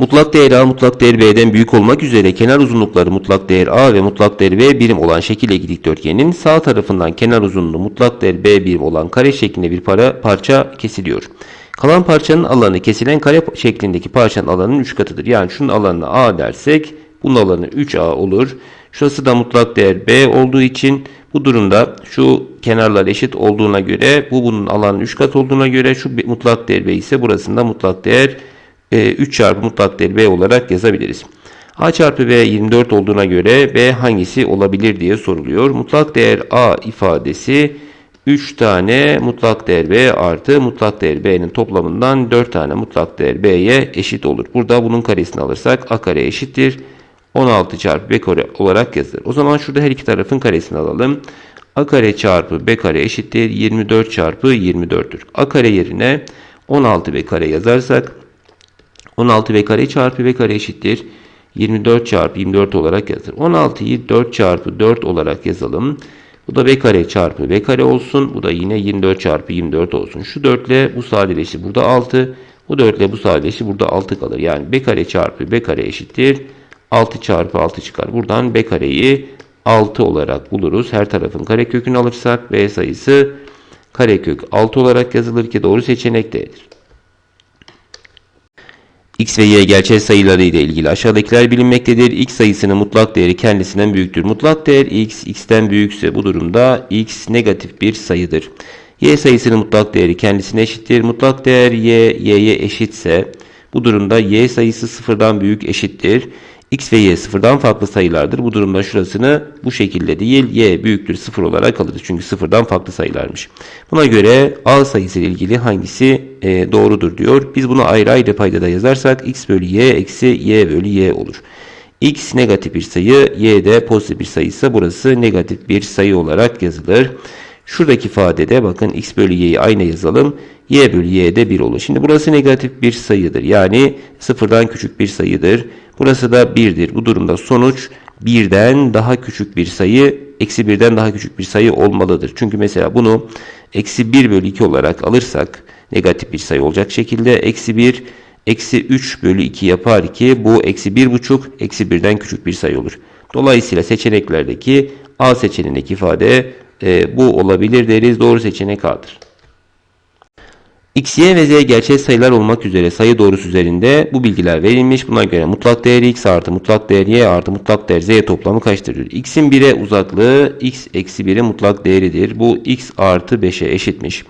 Mutlak değer A mutlak değer B'den büyük olmak üzere kenar uzunlukları mutlak değer A ve mutlak değer B birim olan şekil eğik dikdörtgenin sağ tarafından kenar uzunluğu mutlak değer B birim olan kare şeklinde bir para, parça kesiliyor. Kalan parçanın alanı kesilen kare şeklindeki parçanın alanının 3 katıdır. Yani şunun alanına A dersek bunun alanı 3A olur. Şurası da mutlak değer B olduğu için bu durumda şu kenarlar eşit olduğuna göre bu bunun alanının 3 kat olduğuna göre şu mutlak değer B ise burasında mutlak değer e, 3 çarpı mutlak değer B olarak yazabiliriz. A çarpı B 24 olduğuna göre B hangisi olabilir diye soruluyor. Mutlak değer A ifadesi 3 tane mutlak değer B artı mutlak değer B'nin toplamından 4 tane mutlak değer B'ye eşit olur. Burada bunun karesini alırsak A kare eşittir. 16 çarpı B kare olarak yazılır. O zaman şurada her iki tarafın karesini alalım. A kare çarpı B kare eşittir. 24 çarpı 24'tür. A kare yerine 16 B kare yazarsak 16 B kare çarpı B kare eşittir. 24 çarpı 24 olarak yazılır. 16'yı 4 çarpı 4 olarak yazalım. Bu da B kare çarpı B kare olsun. Bu da yine 24 çarpı 24 olsun. Şu 4 ile bu sadeleşir. Burada 6. Bu 4 ile bu sadeleşir. Burada 6 kalır. Yani B kare çarpı B kare eşittir. 6 çarpı 6 çıkar. Buradan B kareyi 6 olarak buluruz. Her tarafın karekökünü alırsak B sayısı karekök 6 olarak yazılır ki doğru seçenek D'dir. X ve Y gerçel sayıları ile ilgili aşağıdakiler bilinmektedir. X sayısının mutlak değeri kendisinden büyüktür. Mutlak değer X, X'ten büyükse bu durumda X negatif bir sayıdır. Y sayısının mutlak değeri kendisine eşittir. Mutlak değer Y, Y'ye eşitse bu durumda Y sayısı sıfırdan büyük eşittir. X ve Y sıfırdan farklı sayılardır. Bu durumda şurasını bu şekilde değil Y büyüktür sıfır olarak alırız. Çünkü sıfırdan farklı sayılarmış. Buna göre A sayısı ile ilgili hangisi e, doğrudur diyor. Biz bunu ayrı ayrı paydada yazarsak X bölü Y eksi Y bölü Y olur. X negatif bir sayı, Y de pozitif bir sayı ise burası negatif bir sayı olarak yazılır. Şuradaki ifadede bakın x bölü y'yi aynı yazalım. y bölü y de 1 olur. Şimdi burası negatif bir sayıdır. Yani sıfırdan küçük bir sayıdır. Burası da 1'dir. Bu durumda sonuç 1'den daha küçük bir sayı, eksi 1'den daha küçük bir sayı olmalıdır. Çünkü mesela bunu eksi 1 bölü 2 olarak alırsak negatif bir sayı olacak şekilde eksi 1 eksi 3 bölü 2 yapar ki bu eksi 1,5 eksi 1'den küçük bir sayı olur. Dolayısıyla seçeneklerdeki A seçeneğindeki ifade e, bu olabilir deriz. Doğru seçenek A'dır. X, Y ve Z gerçel sayılar olmak üzere sayı doğrusu üzerinde bu bilgiler verilmiş. Buna göre mutlak değer X artı mutlak değer Y artı mutlak değer Z toplamı kaçtır? X'in 1'e uzaklığı X eksi 1'in mutlak değeridir. Bu X artı 5'e eşitmiş.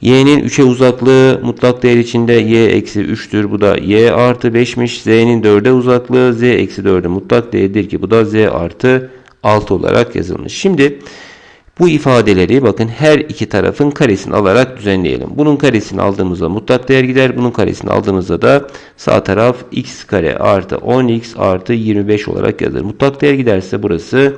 Y'nin 3'e uzaklığı mutlak değer içinde Y eksi 3'tür. Bu da Y artı 5'miş. Z'nin 4'e uzaklığı Z eksi 4'ün mutlak değeridir ki bu da Z artı 6 olarak yazılmış. Şimdi bu ifadeleri bakın her iki tarafın karesini alarak düzenleyelim. Bunun karesini aldığımızda mutlak değer gider. Bunun karesini aldığımızda da sağ taraf x kare artı 10x artı 25 olarak yazılır. Mutlak değer giderse burası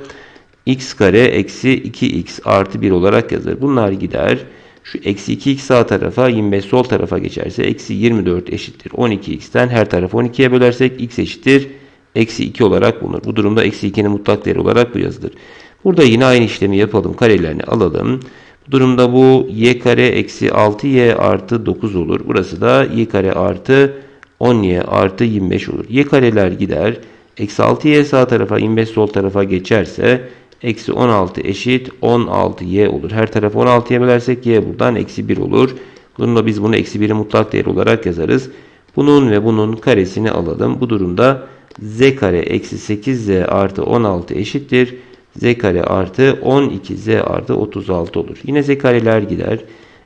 x kare eksi 2x artı 1 olarak yazılır. Bunlar gider. Şu eksi 2x sağ tarafa 25 sol tarafa geçerse eksi 24 eşittir. 12x'ten her tarafı 12'ye bölersek x eşittir. Eksi 2 olarak bulunur. Bu durumda eksi 2'nin mutlak değeri olarak bu yazılır. Burada yine aynı işlemi yapalım. Karelerini alalım. Bu durumda bu y kare eksi 6y artı 9 olur. Burası da y kare artı 10y artı 25 olur. y kareler gider. Eksi 6y sağ tarafa 25 sol tarafa geçerse eksi 16 eşit 16y olur. Her tarafı 16'ya bölersek y buradan eksi 1 olur. Bununla biz bunu eksi 1'in mutlak değeri olarak yazarız. Bunun ve bunun karesini alalım. Bu durumda z kare eksi 8z artı 16 eşittir z kare artı 12z artı 36 olur. Yine z kareler gider.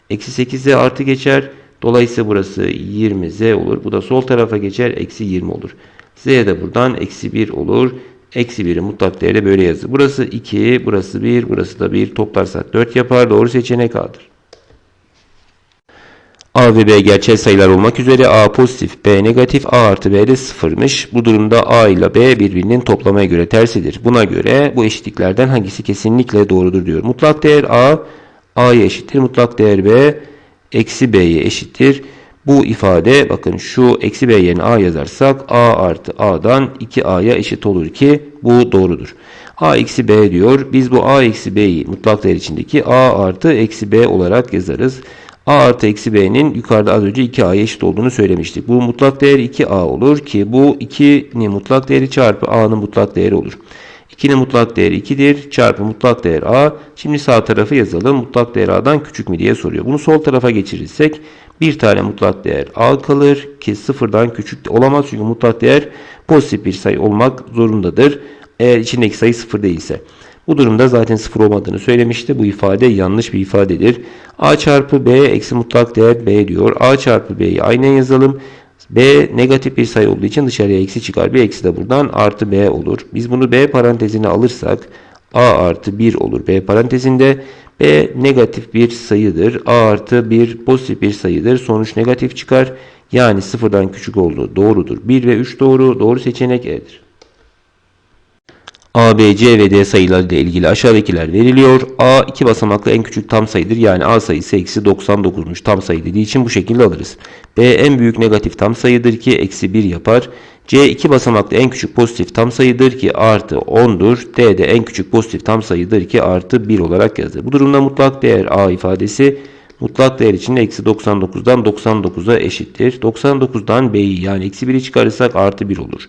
Eksi 8z artı geçer. Dolayısıyla burası 20z olur. Bu da sol tarafa geçer. Eksi 20 olur. z de buradan eksi 1 olur. Eksi 1'i mutlak değerde böyle yazılır. Burası 2, burası 1, burası da 1. Toplarsak 4 yapar. Doğru seçenek A'dır. A ve B gerçel sayılar olmak üzere A pozitif, B negatif, A artı B de sıfırmış. Bu durumda A ile B birbirinin toplamaya göre tersidir. Buna göre bu eşitliklerden hangisi kesinlikle doğrudur diyor. Mutlak değer A, A'ya eşittir. Mutlak değer B, eksi B'ye eşittir. Bu ifade bakın şu eksi B yerine A yazarsak A artı A'dan 2A'ya eşit olur ki bu doğrudur. A eksi B diyor. Biz bu A eksi B'yi mutlak değer içindeki A artı eksi B olarak yazarız. A artı eksi B'nin yukarıda az önce 2A'ya eşit olduğunu söylemiştik. Bu mutlak değer 2A olur ki bu 2'nin mutlak değeri çarpı A'nın mutlak değeri olur. 2'nin mutlak değeri 2'dir çarpı mutlak değer A. Şimdi sağ tarafı yazalım. Mutlak değer A'dan küçük mü diye soruyor. Bunu sol tarafa geçirirsek bir tane mutlak değer A kalır ki sıfırdan küçük olamaz. Çünkü mutlak değer pozitif bir sayı olmak zorundadır. Eğer içindeki sayı sıfır değilse. Bu durumda zaten sıfır olmadığını söylemişti. Bu ifade yanlış bir ifadedir. A çarpı B eksi mutlak değer B diyor. A çarpı B'yi aynen yazalım. B negatif bir sayı olduğu için dışarıya eksi çıkar. Bir eksi de buradan artı B olur. Biz bunu B parantezine alırsak A artı 1 olur B parantezinde. B negatif bir sayıdır. A artı 1 pozitif bir sayıdır. Sonuç negatif çıkar. Yani sıfırdan küçük olduğu doğrudur. 1 ve 3 doğru. Doğru seçenek E'dir. A, B, C ve D sayıları ile ilgili aşağıdakiler veriliyor. A iki basamaklı en küçük tam sayıdır. Yani A sayısı eksi 99'muş tam sayı dediği için bu şekilde alırız. B en büyük negatif tam sayıdır ki eksi 1 yapar. C iki basamaklı en küçük pozitif tam sayıdır ki artı 10'dur. D de en küçük pozitif tam sayıdır ki artı 1 olarak yazılır. Bu durumda mutlak değer A ifadesi mutlak değer için eksi 99'dan 99'a eşittir. 99'dan B'yi yani eksi 1'i çıkarırsak artı 1 olur.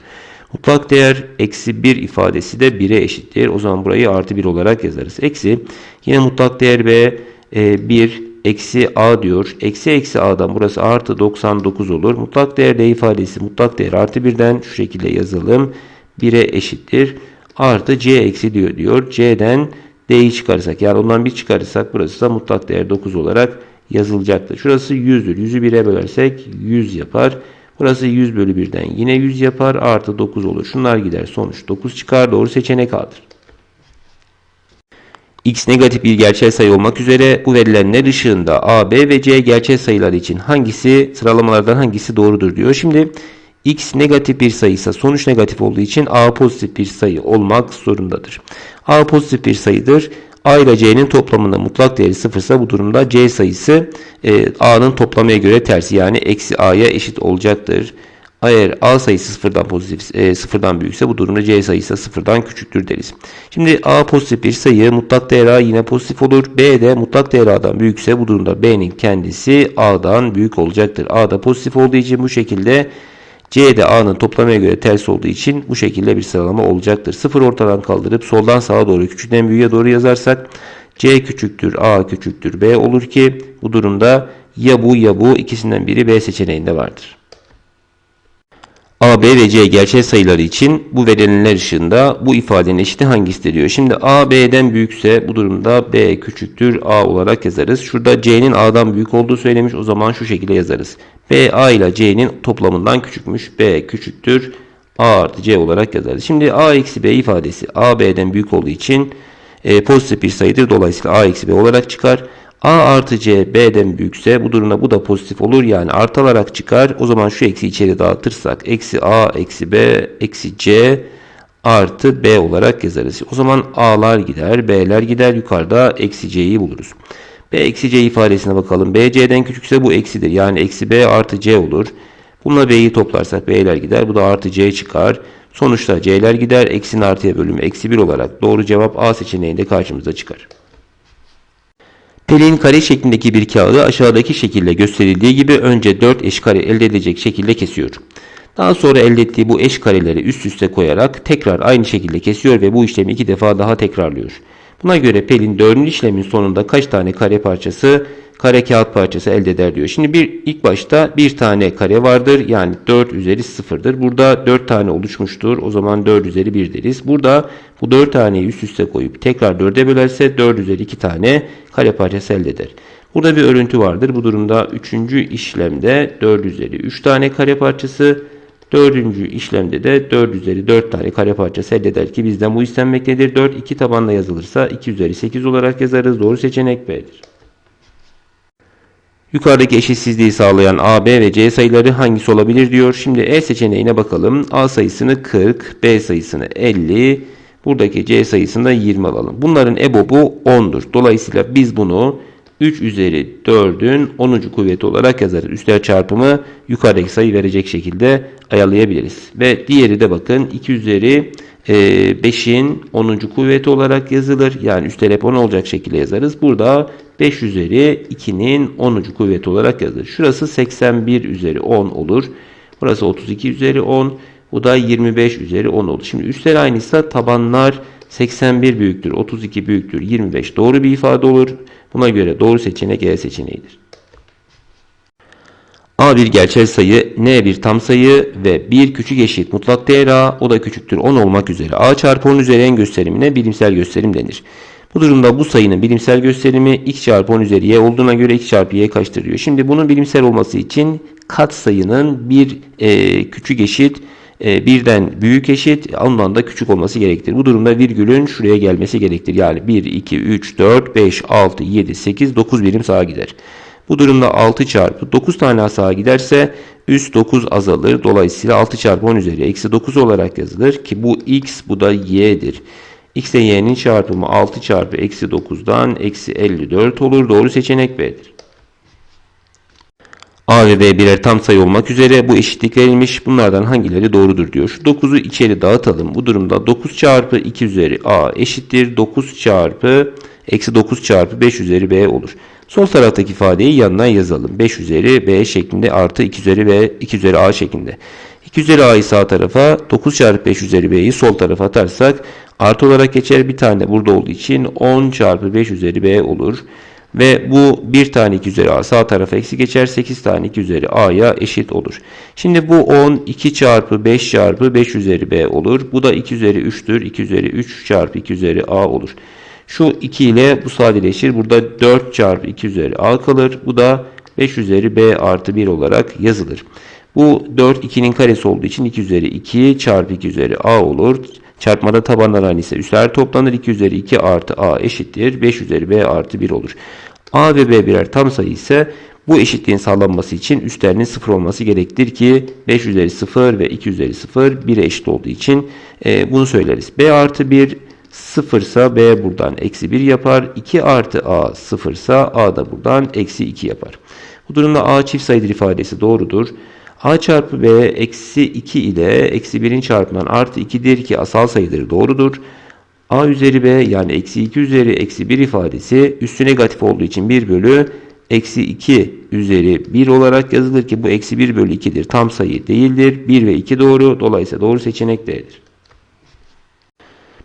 Mutlak değer eksi 1 ifadesi de 1'e eşittir. O zaman burayı artı 1 olarak yazarız. Eksi yine mutlak değer B e, 1 eksi A diyor. Eksi eksi A'dan burası artı 99 olur. Mutlak değer D ifadesi mutlak değer artı 1'den şu şekilde yazalım. 1'e eşittir. Artı C eksi diyor diyor. C'den D'yi çıkarırsak yani ondan bir çıkarırsak burası da mutlak değer 9 olarak yazılacaktır. Şurası 100'dür. 100'ü 1'e bölersek 100 yapar. Burası 100 bölü 1'den yine 100 yapar. Artı 9 olur. Şunlar gider. Sonuç 9 çıkar. Doğru seçenek A'dır. X negatif bir gerçel sayı olmak üzere bu verilenler ışığında A, B ve C gerçel sayılar için hangisi sıralamalardan hangisi doğrudur diyor. Şimdi X negatif bir sayıysa sonuç negatif olduğu için A pozitif bir sayı olmak zorundadır. A pozitif bir sayıdır. A ile C'nin toplamında mutlak değeri sıfırsa bu durumda C sayısı e, A'nın toplamaya göre tersi yani eksi A'ya eşit olacaktır. Eğer A sayısı sıfırdan pozitif e, sıfırdan büyükse bu durumda C sayısı sıfırdan küçüktür deriz. Şimdi A pozitif bir sayı mutlak değer A yine pozitif olur. B de mutlak değer A'dan büyükse bu durumda B'nin kendisi A'dan büyük olacaktır. A da pozitif olduğu için bu şekilde C de A'nın toplamaya göre ters olduğu için bu şekilde bir sıralama olacaktır. Sıfır ortadan kaldırıp soldan sağa doğru küçükten büyüğe doğru yazarsak C küçüktür A küçüktür B olur ki bu durumda ya bu ya bu ikisinden biri B seçeneğinde vardır. A, B ve C gerçel sayıları için bu verilenler ışığında bu ifadenin eşiti hangisidir diyor. Şimdi A, B'den büyükse bu durumda B küçüktür A olarak yazarız. Şurada C'nin A'dan büyük olduğu söylemiş. O zaman şu şekilde yazarız. B, A ile C'nin toplamından küçükmüş. B küçüktür A artı C olarak yazarız. Şimdi A eksi B ifadesi A, B'den büyük olduğu için e, pozitif bir sayıdır. Dolayısıyla A eksi B olarak çıkar. A artı C B'den büyükse bu durumda bu da pozitif olur. Yani artarak çıkar. O zaman şu eksi içeri dağıtırsak eksi A eksi B eksi C artı B olarak yazarız. O zaman A'lar gider. B'ler gider. Yukarıda eksi C'yi buluruz. B eksi C ifadesine bakalım. B C'den küçükse bu eksidir. Yani eksi B artı C olur. Bununla B'yi toplarsak B'ler gider. Bu da artı C çıkar. Sonuçta C'ler gider. Eksinin artıya bölümü eksi 1 olarak doğru cevap A seçeneğinde karşımıza çıkar. Pelin kare şeklindeki bir kağıdı aşağıdaki şekilde gösterildiği gibi önce 4 eş kare elde edecek şekilde kesiyor. Daha sonra elde ettiği bu eş kareleri üst üste koyarak tekrar aynı şekilde kesiyor ve bu işlemi iki defa daha tekrarlıyor. Buna göre Pelin dördüncü işlemin sonunda kaç tane kare parçası, kare kağıt parçası elde eder diyor. Şimdi bir ilk başta bir tane kare vardır. Yani 4 üzeri 0'dır. Burada 4 tane oluşmuştur. O zaman 4 üzeri 1 deriz. Burada bu 4 taneyi üst üste koyup tekrar 4'e bölerse 4 üzeri 2 tane kare parçası elde eder. Burada bir örüntü vardır. Bu durumda 3. işlemde 4 üzeri 3 tane kare parçası, Dördüncü işlemde de 4 üzeri 4 tane kare parçası elde ki bizden bu istenmektedir. 4 iki tabanla yazılırsa 2 üzeri 8 olarak yazarız. Doğru seçenek B'dir. Yukarıdaki eşitsizliği sağlayan A, B ve C sayıları hangisi olabilir diyor. Şimdi E seçeneğine bakalım. A sayısını 40, B sayısını 50, buradaki C sayısını da 20 alalım. Bunların EBOB'u 10'dur. Dolayısıyla biz bunu 3 üzeri 4'ün 10. kuvveti olarak yazarız. Üstler çarpımı yukarıdaki sayı verecek şekilde ayarlayabiliriz. Ve diğeri de bakın 2 üzeri 5'in 10. kuvveti olarak yazılır. Yani üstler hep 10 olacak şekilde yazarız. Burada 5 üzeri 2'nin 10. kuvveti olarak yazılır. Şurası 81 üzeri 10 olur. Burası 32 üzeri 10. Bu da 25 üzeri 10 oldu. Şimdi üstler aynıysa tabanlar 81 büyüktür, 32 büyüktür, 25 doğru bir ifade olur. Buna göre doğru seçenek E seçeneğidir. A bir gerçel sayı, N bir tam sayı ve 1 küçük eşit mutlak değer A, o da küçüktür 10 olmak üzere. A çarpı 10 üzeri n gösterimine bilimsel gösterim denir. Bu durumda bu sayının bilimsel gösterimi x çarpı 10 üzeri y olduğuna göre x çarpı y kaçtır diyor. Şimdi bunun bilimsel olması için kat sayının bir e, küçük eşit birden büyük eşit ondan da küçük olması gerektir. Bu durumda virgülün şuraya gelmesi gerektir. Yani 1, 2, 3, 4, 5, 6, 7, 8, 9 birim sağa gider. Bu durumda 6 çarpı 9 tane sağa giderse üst 9 azalır. Dolayısıyla 6 çarpı 10 üzeri eksi 9 olarak yazılır ki bu x bu da y'dir. x ile y'nin çarpımı 6 çarpı eksi 9'dan eksi 54 olur. Doğru seçenek B'dir. A ve B birer tam sayı olmak üzere bu eşitlik verilmiş. Bunlardan hangileri doğrudur diyor. Şu 9'u içeri dağıtalım. Bu durumda 9 çarpı 2 üzeri A eşittir. 9 çarpı eksi 9 çarpı 5 üzeri B olur. Sol taraftaki ifadeyi yanına yazalım. 5 üzeri B şeklinde artı 2 üzeri B 2 üzeri A şeklinde. 2 üzeri A'yı sağ tarafa 9 çarpı 5 üzeri B'yi sol tarafa atarsak artı olarak geçer. Bir tane burada olduğu için 10 çarpı 5 üzeri B olur. Ve bu bir tane 2 üzeri a sağ tarafa eksi geçer. 8 tane 2 üzeri a'ya eşit olur. Şimdi bu 10 2 çarpı 5 çarpı 5 üzeri b olur. Bu da 2 üzeri 3'tür. 2 üzeri 3 çarpı 2 üzeri a olur. Şu 2 ile bu sadeleşir. Burada 4 çarpı 2 üzeri a kalır. Bu da 5 üzeri b artı 1 olarak yazılır. Bu 4 2'nin karesi olduğu için 2 üzeri 2 çarpı 2 üzeri a olur. Çarpmada tabanlar aynı ise üstler toplanır. 2 üzeri 2 artı a eşittir. 5 üzeri b artı 1 olur. a ve b birer tam sayı ise bu eşitliğin sağlanması için üstlerinin 0 olması gerektir ki 5 üzeri 0 ve 2 üzeri 0 1'e eşit olduğu için e, bunu söyleriz. b artı 1 0 ise b buradan eksi 1 yapar. 2 artı a 0 ise a da buradan eksi 2 yapar. Bu durumda a çift sayıdır ifadesi doğrudur. A çarpı b eksi 2 ile eksi 1'in çarpımından artı 2'dir ki asal sayıdır doğrudur. a üzeri b yani eksi 2 üzeri eksi 1 ifadesi üstü negatif olduğu için 1 bölü eksi 2 üzeri 1 olarak yazılır ki bu eksi 1 bölü 2'dir. Tam sayı değildir. 1 ve 2 doğru. Dolayısıyla doğru seçenek D'dir.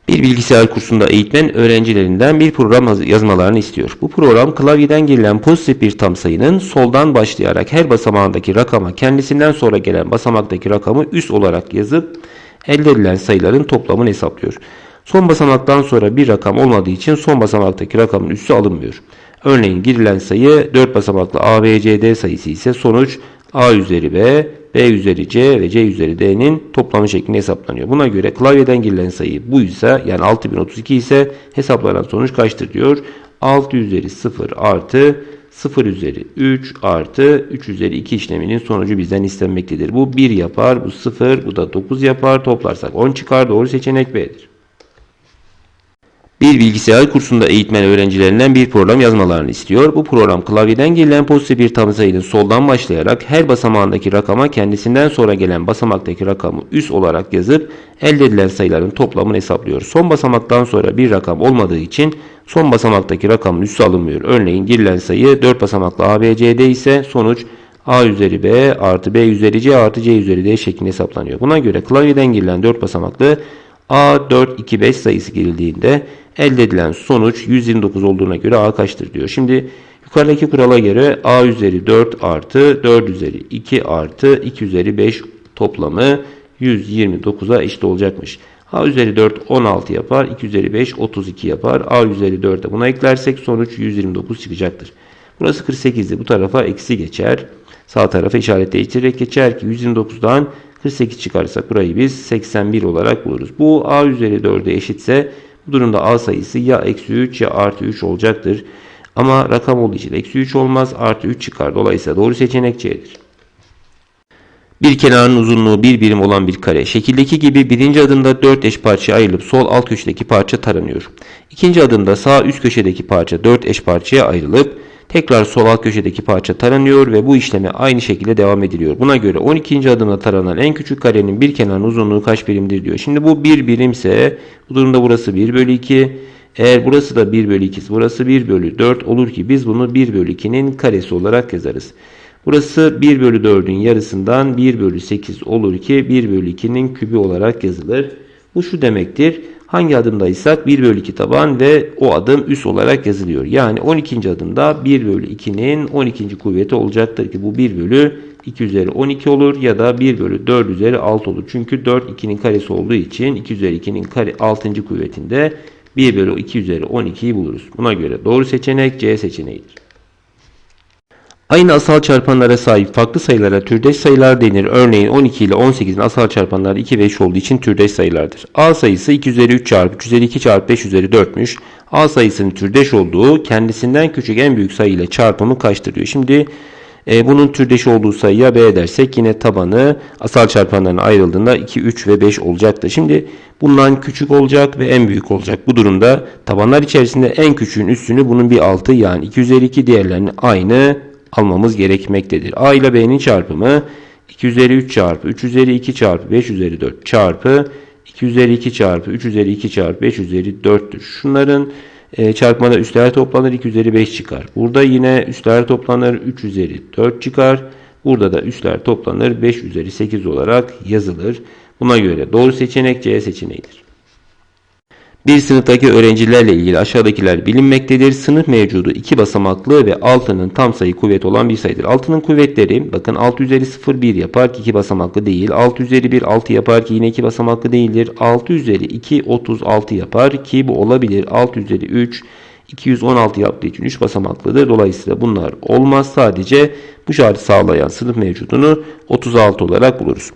Bir bilgisayar kursunda eğitmen öğrencilerinden bir program yazmalarını istiyor. Bu program klavyeden gelen pozitif bir tam sayının soldan başlayarak her basamağındaki rakama kendisinden sonra gelen basamaktaki rakamı üst olarak yazıp elde edilen sayıların toplamını hesaplıyor. Son basamaktan sonra bir rakam olmadığı için son basamaktaki rakamın üssü alınmıyor. Örneğin girilen sayı 4 basamaklı A, B, C, D sayısı ise sonuç A üzeri B, B üzeri C ve C üzeri D'nin toplamı şeklinde hesaplanıyor. Buna göre klavyeden girilen sayı buysa yani 6032 ise hesaplanan sonuç kaçtır diyor. 6 üzeri 0 artı 0 üzeri 3 artı 3 üzeri 2 işleminin sonucu bizden istenmektedir. Bu 1 yapar, bu 0, bu da 9 yapar. Toplarsak 10 çıkar. Doğru seçenek B'dir. Bir bilgisayar kursunda eğitmen öğrencilerinden bir program yazmalarını istiyor. Bu program klavyeden gelen pozitif bir tam sayının soldan başlayarak her basamağındaki rakama kendisinden sonra gelen basamaktaki rakamı üst olarak yazıp elde edilen sayıların toplamını hesaplıyor. Son basamaktan sonra bir rakam olmadığı için son basamaktaki rakamın üssü alınmıyor. Örneğin girilen sayı 4 basamaklı ABCD ise sonuç A üzeri B artı B üzeri C artı C üzeri D şeklinde hesaplanıyor. Buna göre klavyeden girilen 4 basamaklı A425 sayısı girildiğinde elde edilen sonuç 129 olduğuna göre A kaçtır diyor. Şimdi yukarıdaki kurala göre A üzeri 4 artı 4 üzeri 2 artı 2 üzeri 5 toplamı 129'a eşit olacakmış. A üzeri 4 16 yapar. 2 üzeri 5 32 yapar. A üzeri 4'e buna eklersek sonuç 129 çıkacaktır. Burası 48'di. Bu tarafa eksi geçer. Sağ tarafa işaret değiştirerek geçer ki 129'dan 48 çıkarırsak burayı biz 81 olarak buluruz. Bu A üzeri 4'e eşitse bu durumda A sayısı ya eksi 3 ya artı 3 olacaktır. Ama rakam olduğu için eksi 3 olmaz artı 3 çıkar. Dolayısıyla doğru seçenek C'dir. Bir kenarın uzunluğu bir birim olan bir kare. Şekildeki gibi birinci adımda 4 eş parçaya ayrılıp sol alt köşedeki parça taranıyor. İkinci adımda sağ üst köşedeki parça 4 eş parçaya ayrılıp tekrar sol alt köşedeki parça taranıyor ve bu işleme aynı şekilde devam ediliyor. Buna göre 12. adımda taranan en küçük karenin bir kenarın uzunluğu kaç birimdir diyor. Şimdi bu bir birimse bu durumda burası 1 bölü 2. Eğer burası da 1 bölü 2, burası 1 bölü 4 olur ki biz bunu 1 bölü 2'nin karesi olarak yazarız. Burası 1 bölü 4'ün yarısından 1 bölü 8 olur ki 1 bölü 2'nin kübü olarak yazılır. Bu şu demektir. Hangi adımdaysak 1 bölü 2 taban ve o adım üs olarak yazılıyor. Yani 12. adımda 1 bölü 2'nin 12. kuvveti olacaktır ki bu 1 bölü 2 üzeri 12 olur ya da 1 bölü 4 üzeri 6 olur. Çünkü 4 2'nin karesi olduğu için 2 üzeri 2'nin kare 6. kuvvetinde 1 bölü 2 üzeri 12'yi buluruz. Buna göre doğru seçenek C seçeneğidir. Aynı asal çarpanlara sahip farklı sayılara türdeş sayılar denir. Örneğin 12 ile 18'in asal çarpanları 2 ve 3 olduğu için türdeş sayılardır. A sayısı 2 üzeri 3 çarpı 3 üzeri 2 çarpı 5 üzeri 4'müş. A sayısının türdeş olduğu kendisinden küçük en büyük sayı ile çarpımı kaçtır diyor. Şimdi e, bunun türdeş olduğu sayıya B edersek yine tabanı asal çarpanlarına ayrıldığında 2, 3 ve 5 olacaktır. Şimdi bundan küçük olacak ve en büyük olacak. Bu durumda tabanlar içerisinde en küçüğün üstünü bunun bir altı yani 2 üzeri 2 diğerlerini aynı almamız gerekmektedir. A ile B'nin çarpımı 2 üzeri 3 çarpı 3 üzeri 2 çarpı 5 üzeri 4 çarpı 2 üzeri 2 çarpı 3 üzeri 2 çarpı 5 üzeri 4'tür. Şunların e, çarpmada üstler toplanır 2 üzeri 5 çıkar. Burada yine üstler toplanır 3 üzeri 4 çıkar. Burada da üstler toplanır 5 üzeri 8 olarak yazılır. Buna göre doğru seçenek C seçeneğidir. Bir sınıftaki öğrencilerle ilgili aşağıdakiler bilinmektedir. Sınıf mevcudu 2 basamaklı ve 6'nın tam sayı kuvveti olan bir sayıdır. 6'nın kuvvetleri bakın 6 üzeri 0 1 yapar ki 2 basamaklı değil. 6 üzeri 1 6 yapar ki yine 2 basamaklı değildir. 6 üzeri 2 36 yapar ki bu olabilir. 6 üzeri 3 216 yaptığı için 3 basamaklıdır. Dolayısıyla bunlar olmaz. Sadece bu şartı sağlayan sınıf mevcudunu 36 olarak buluruz.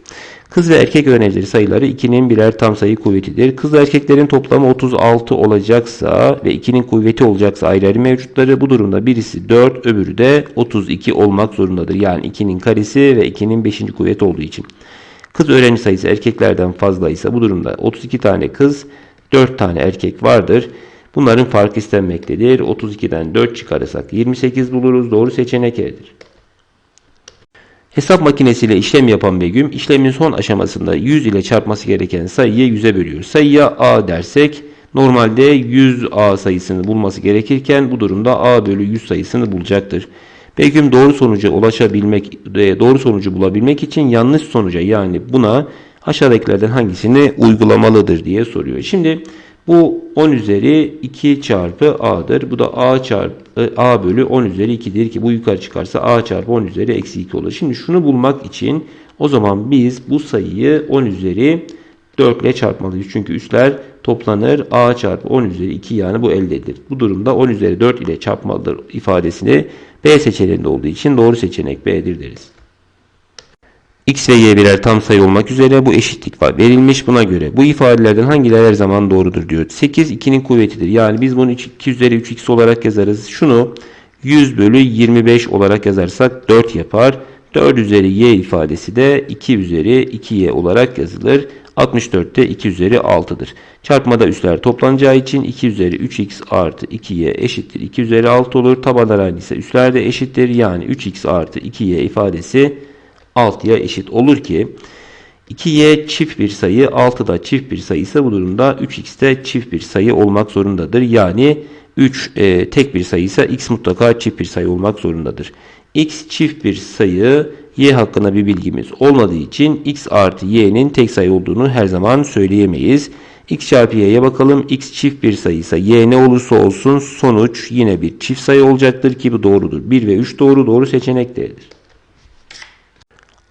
Kız ve erkek öğrencileri sayıları 2'nin birer tam sayı kuvvetidir. Kız ve erkeklerin toplamı 36 olacaksa ve 2'nin kuvveti olacaksa ayrı ayrı mevcutları bu durumda birisi 4 öbürü de 32 olmak zorundadır. Yani 2'nin karesi ve 2'nin 5. kuvveti olduğu için. Kız öğrenci sayısı erkeklerden fazlaysa bu durumda 32 tane kız 4 tane erkek vardır. Bunların farkı istenmektedir. 32'den 4 çıkarırsak 28 buluruz. Doğru seçenek E'dir. Hesap makinesiyle işlem yapan Begüm işlemin son aşamasında 100 ile çarpması gereken sayıyı 100'e bölüyor. Sayıya A dersek normalde 100A sayısını bulması gerekirken bu durumda A bölü 100 sayısını bulacaktır. Begüm doğru sonuca ulaşabilmek, e, doğru sonucu bulabilmek için yanlış sonuca yani buna aşağıdakilerden hangisini uygulamalıdır diye soruyor. Şimdi bu 10 üzeri 2 çarpı a'dır. Bu da a çarpı a bölü 10 üzeri 2'dir ki bu yukarı çıkarsa a çarpı 10 üzeri eksi 2 olur. Şimdi şunu bulmak için o zaman biz bu sayıyı 10 üzeri 4 ile çarpmalıyız. Çünkü üstler toplanır. a çarpı 10 üzeri 2 yani bu eldedir. Bu durumda 10 üzeri 4 ile çarpmalıdır ifadesini B seçeneğinde olduğu için doğru seçenek B'dir deriz. X ve Y birer tam sayı olmak üzere bu eşitlik var. Verilmiş buna göre. Bu ifadelerden hangileri her zaman doğrudur diyor. 8 2'nin kuvvetidir. Yani biz bunu 2 üzeri 3x olarak yazarız. Şunu 100 bölü 25 olarak yazarsak 4 yapar. 4 üzeri y ifadesi de 2 üzeri 2y olarak yazılır. 64'te 2 üzeri 6'dır. Çarpmada üsler toplanacağı için 2 üzeri 3x artı 2y eşittir. 2 üzeri 6 olur. Tabanlar aynı ise üsler de eşittir. Yani 3x artı 2y ifadesi 6'ya eşit olur ki 2y çift bir sayı 6 da çift bir sayı ise bu durumda 3x de çift bir sayı olmak zorundadır. Yani 3 e, tek bir sayı ise x mutlaka çift bir sayı olmak zorundadır. x çift bir sayı y hakkında bir bilgimiz olmadığı için x artı y'nin tek sayı olduğunu her zaman söyleyemeyiz. x çarpı y'ye bakalım. x çift bir sayıysa y ne olursa olsun sonuç yine bir çift sayı olacaktır ki bu doğrudur. 1 ve 3 doğru doğru seçenektedir.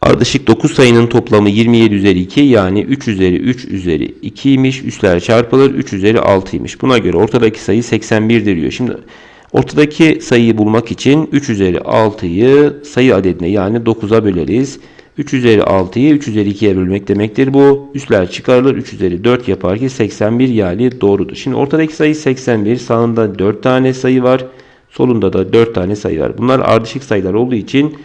Ardışık 9 sayının toplamı 27 üzeri 2 yani 3 üzeri 3 üzeri 2'ymiş. Üstler çarpılır 3 üzeri 6'ymış. Buna göre ortadaki sayı 81'dir diyor. Şimdi ortadaki sayıyı bulmak için 3 üzeri 6'yı sayı adedine yani 9'a böleriz. 3 üzeri 6'yı 3 üzeri 2'ye bölmek demektir bu. Üstler çıkarılır 3 üzeri 4 yapar ki 81 yani doğrudur. Şimdi ortadaki sayı 81 sağında 4 tane sayı var. Solunda da 4 tane sayı var. Bunlar ardışık sayılar olduğu için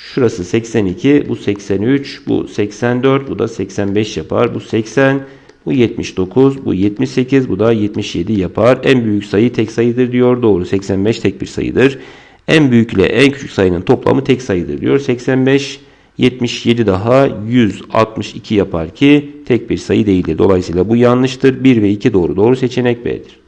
Şurası 82, bu 83, bu 84, bu da 85 yapar. Bu 80, bu 79, bu 78, bu da 77 yapar. En büyük sayı tek sayıdır diyor. Doğru 85 tek bir sayıdır. En büyük ile en küçük sayının toplamı tek sayıdır diyor. 85, 77 daha 162 yapar ki tek bir sayı değildir. Dolayısıyla bu yanlıştır. 1 ve 2 doğru. Doğru seçenek B'dir.